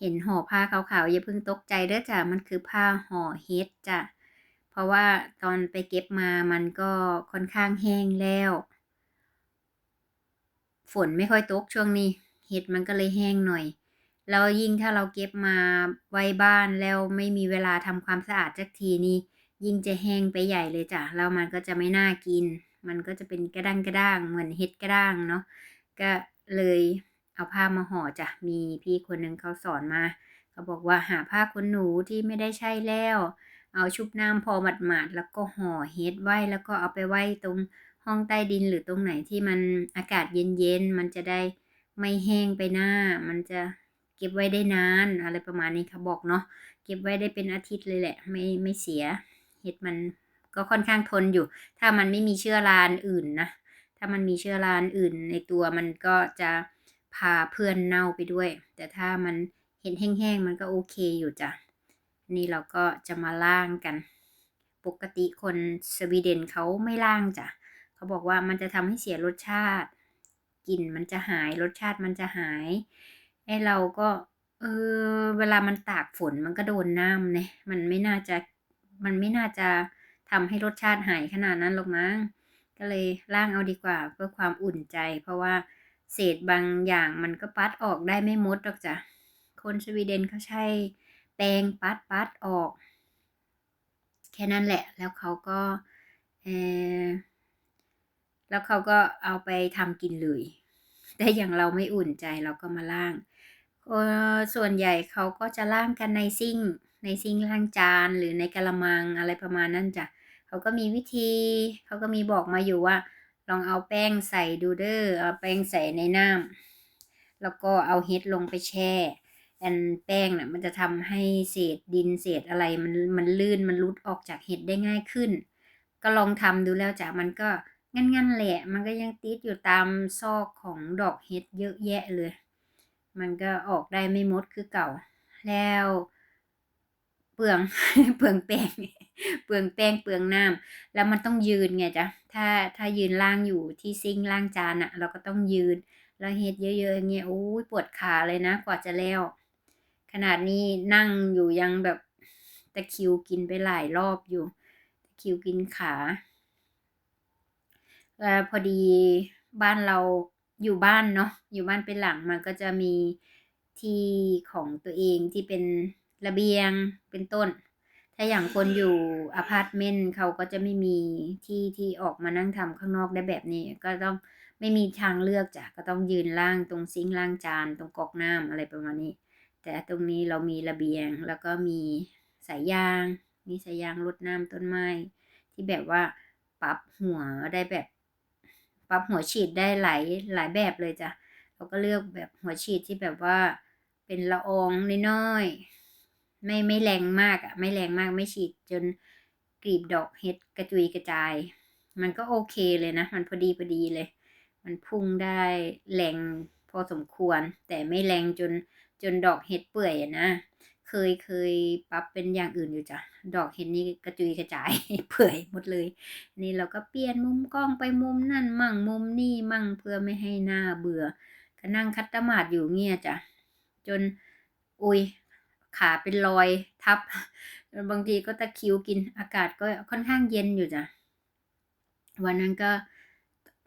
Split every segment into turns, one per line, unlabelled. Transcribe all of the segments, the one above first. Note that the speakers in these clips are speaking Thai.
เห็นห่อผ้าขาวๆอย่าเพิ่งตกใจเด้อจ้ะมันคือผ้าห่อเฮ็ดจ้ะเพราะว่าตอนไปเก็บมามันก็ค่อนข้างแห้งแล้ว ฝนไม่ค่อยตกช่วงนี้ เห็ดมันก็เลยแห้งหน่อยแล้วยิ่งถ้าเราเก็บมาไว้บ้านแล้วไม่มีเวลาทำความสะอาดสักทีนี่ยิ่งจะแห้งไปใหญ่เลยจ้ะแล้วมันก็จะไม่น่ากิน มันก็จะเป็นกระด้างกระด้างเหมือนเห็ดกระด้างเนาะก็เลย เอาผ้ามาห่อจ้ะ มีพี่คนหนึ่งเขาสอนมา เขาบอกว่าหาผ้าขนหนูที่ไม่ได้ใช้แล้ว เอาชุบน้ำพอหมาดๆแล้วก็ห่อเฮ็ดไว้แล้วก็เอาไปไว้ตรงห้องใต้ดินหรือตรงไหนที่มันอากาศเย็นๆ มันจะได้ไม่แห้งไปหน้า มันจะเก็บไว้ได้นาน อะไรประมาณนี้เขาบอกเนาะ เก็บไว้ได้เป็นอาทิตย์เลยแหละ ไม่ไม่เสีย เห็ดมันก็ค่อนข้างทนอยู่ ถ้ามันไม่มีเชื้อราอื่นนะ ถ้ามันมีเชื้อราอื่นในตัวมันก็จะ พาเพื่อนเน่าไปด้วย แต่ถ้ามันเห็ดแห้งๆ มันก็โอเคอยู่จ้ะ นี่เราก็จะมาล่างกัน ปกติคนสวีเดนเขาไม่ล่างจ้ะ เขาบอกว่ามันจะทำให้เสียรสชาติ กลิ่นมันจะหาย รสชาติมันจะหาย ไอเราก็เออเวลามันตากฝนมันก็โดนน้ำเนี่ย มันไม่น่าจะ มันไม่น่าจะทำให้รสชาติหายขนาดนั้นหรอกมั้ง ก็เลยล่างเอาดีกว่าเพื่อความอุ่นใจ เพราะว่า เศษบางอย่างมันก็ปัดออกได้ไม่มดหรอกจ้ะ คนสวีเดนเขาใช้แปรงปัดปัดออก แค่นั้นแหละ แล้วเขาก็เออแล้วเขาก็เอาไปทำกินเลย แต่อย่างเราไม่อุ่นใจเราก็มาล่าง ส่วนใหญ่เขาก็จะล่างกันในซิ่ง ในซิ่งล้างจานหรือในกระมังอะไรประมาณนั้นจ้ะ เขาก็มีวิธี เขาก็มีบอกมาอยู่ว่า ลองเอาแป้งใส่ดูเดอร์เอาแป้งใส่ในน้ำแล้วก็เอาเฮ็ดลงไปแช่แอนแป้งนะ่ะมันจะทำให้เศษดินเศษอะไรมันมันลื่นมันรุดออกจากเห็ดได้ง่ายขึ้น ก็ลองทำดูแล้วจ้ะมันก็งั้นๆแหละ มันก็ยังติดอยู่ตามซอกของดอกเห็ดเยอะแยะเลย มันก็ออกได้ไม่มดคือเก่า แล้วเปลืองเปลืองแป้ง เปลืองแป้งเปลืองน้ำแล้วมันต้องยืนไงจ๊ะถ้าถ้ายืนล่างอยู่ที่ซิงล่างจานอะเราก็ต้องยืนแล้วเฮ็ดเยอะๆอย่างเงี้ยโอ้ยปวดขาเลยนะกว่าจะแล้ว ขนาดนี้นั่งอยู่ยังแบบตะคิวกินไปหลายรอบอยู่ตะคิวกินขาพอดีบ้านเราอยู่บ้านเนาะอยู่บ้านเป็นหลังมันก็จะมีที่ของตัวเองที่เป็นระเบียงเป็นต้น ถ้าอย่างคนอยู่อพาร์ตเมนต์เขาก็จะไม่มีที่ที่ออกมานั่งทำข้างนอกได้แบบนี้ ก็ต้องไม่มีทางเลือกจ้ะก็ต้องยืนล่างตรงซิงล่างจานตรงกอกน้ำอะไรประมาณนี้ แต่ตรงนี้เรามีระเบียงแล้วก็มีสายยาง มีสายยางรดน้ำต้นไม้ ที่แบบว่าปรับหัวได้แบบปรับหัวฉีดได้หลายหลายแบบเลยจ้ะเราก็เลือกแบบหัวฉีดที่แบบว่าเป็นละอองน้อยๆ ไม่ไม่แรงมากอะไม่แรงมากไม่ฉีดจนกลีบดอกเห็ดกระจุยกระจาย มันก็โอเคเลยนะ มันพอดีพอดีเลย มันพุ่งได้แรงพอสมควร แต่ไม่แรงจนจนดอกเห็ดเปื่อยนะเคยเคยปรับเป็นอย่างอื่นอยู่จ้ะดอกเห็นนี่กระจุยกระจายเปื่อยหมดเลย นี่เราก็เปลี่ยนมุมกล้องไปมุมนั่นมั่งมุมนี่มั่งเพื่อไม่ให้หน้าเบื่อ ก็นั่งคัตตมาดอยู่เงี้ยจ้ะจน อุ้ย ขาเป็นรอยทับ บางทีก็ตะคิวกินอากาศก็ค่อนข้างเย็นอยู่จ้ะ วันนั้นก็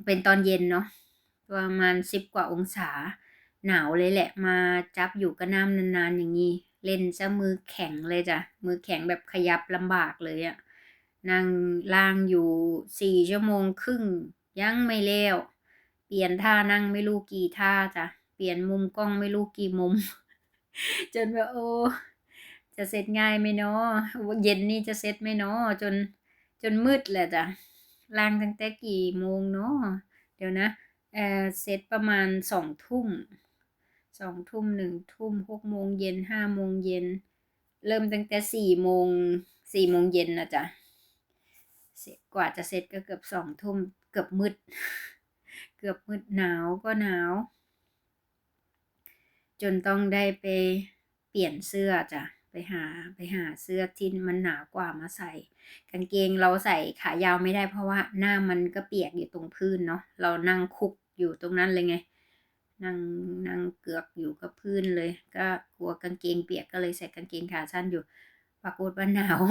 เป็นตอนเย็นเนาะประมาณสิบกว่าองศา หนาวเลยแหละมาจับอยู่กับน้ำนานๆอย่างนี้ เล่นซะมือแข็งเลยจ้ะ มือแข็งแบบขยับลำบากเลยอะนั่งล่างอยู่สี่ชั่วโมงครึ่ง ยังไม่เล้วเปลี่ยนท่านั่งไม่รู้กี่ท่าจ้ะ เปลี่ยนมุมกล้องไม่รู้กี่มุม จนแบบโอ้จะเสร็จง่ายไหมเนาะเย็นนี่จะเสร็จไหมเนาะจนจนมืดแหละจ้ะล่างตั้งแต่กี่โมงเนาะเดี๋ยวนะเออเสร็จประมาณสองทุ่มสองทุ่มหนึ่งทุ่มหกโมงเย็นห้าโมงเย็น เริ่มตั้งแต่สี่โมงสี่โมงเย็นนะจ๊ะกว่าจะเสร็จก็เกือบสองทุ่มเกือบมืด เกือบมืดหนาวก็หนาว จนต้องได้ไปเปลี่ยนเสื้อจ้ะไปหาไปหาเสื้อที่มันหนากว่ามาใส่ กางเกงเราใส่ขายาวไม่ได้เพราะว่าหน้ามันก็เปียกอยู่ตรงพื้นเนาะเรานั่งคุกอยู่ตรงนั้นเลยไงนั่งนั่งเกือกอยู่กับพื้นเลย ก็กลัวกางเกงเปียกก็เลยใส่กางเกงขาสั้นอยู่ ปรากฏว่าหนาว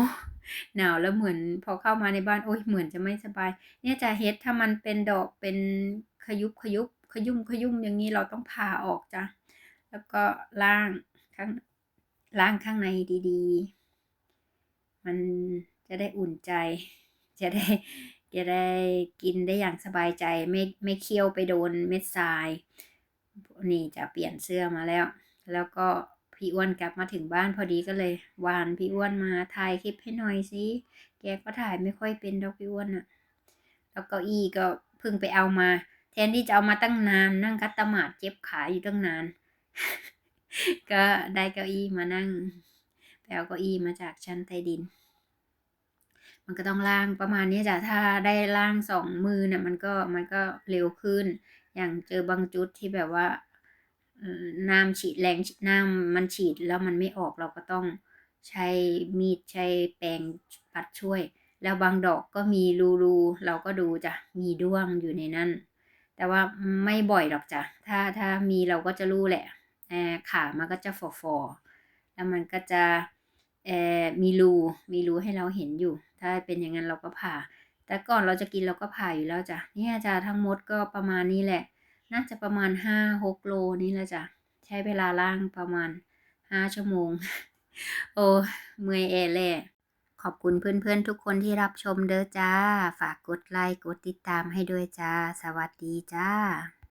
หนาวแล้วเหมือนพอเข้ามาในบ้านโอ๊ยเหมือนจะไม่สบาย เนี่ยจะเฮ็ดถ้ามันเป็นดอกเป็นขยุบขยุบขยุ่มขยุ่มอย่างนี้เราต้องผ่าออกจ้ะ แล้วก็ล้างข้างล้างข้างในดีๆ มันจะได้อุ่นใจ จะได้จะได้กินได้อย่างสบายใจ ไม่ไม่เคี้ยวไปโดนเม็ดทราย นี่จะเปลี่ยนเสื้อมาแล้ว แล้วก็พี่อ้วนกลับมาถึงบ้านพอดีก็เลยวานพี่อ้วนมาถ่ายคลิปให้หน่อยสิ แกก็ถ่ายไม่ค่อยเป็นดอกพี่อ้วนอะแล้วเก้าอี้ก็เพิ่งไปเอามา แทนที่จะเอามาตั้งนาน นั่งคัตตมาดเจ็บขาอยู่ตั้งนาน ก็ได้เก้าอี้มานั่งไปเอาเก้าอี้มาจากชั้นใต้ดิน มันก็ต้องล่างประมาณนี้จ้ะถ้าได้ล่างสองมือเนี่ยมันก็มันก็เร็วขึ้น อย่างเจอบางจุดที่แบบว่าน้ำฉีดแรงน้ำมันฉีดแล้วมันไม่ออกเราก็ต้องใช้มีดใช้แปรงปัดช่วย แล้วบางดอกก็มีรูๆเราก็ดูจ้ะมีด้วงอยู่ในนั้น แต่ว่าไม่บ่อยหรอกจ้ะถ้าถ้ามีเราก็จะรู้แหละ เอ่อขามันก็จะฟอๆแล้วมันก็จะเออมีรูมีรูให้เราเห็นอยู่ ถ้าเป็นอย่างนั้นเราก็ผ่า แต่ก่อนเราจะกินเราก็ผ่าอยู่แล้วจ้ะเนี่ยจ้ะทั้งหมดก็ประมาณนี้แหละ น่าจะประมาณห้าหกโลนี่แหละจ้ะใช้เวลาล่างประมาณห้าชั่วโมง โอ้เมื่อยแอแล่ขอบคุณเพื่อนๆทุกคนที่รับชมเด้อจ้า ฝากกดไลค์กดติดตามให้ด้วยจ้า สวัสดีจ้า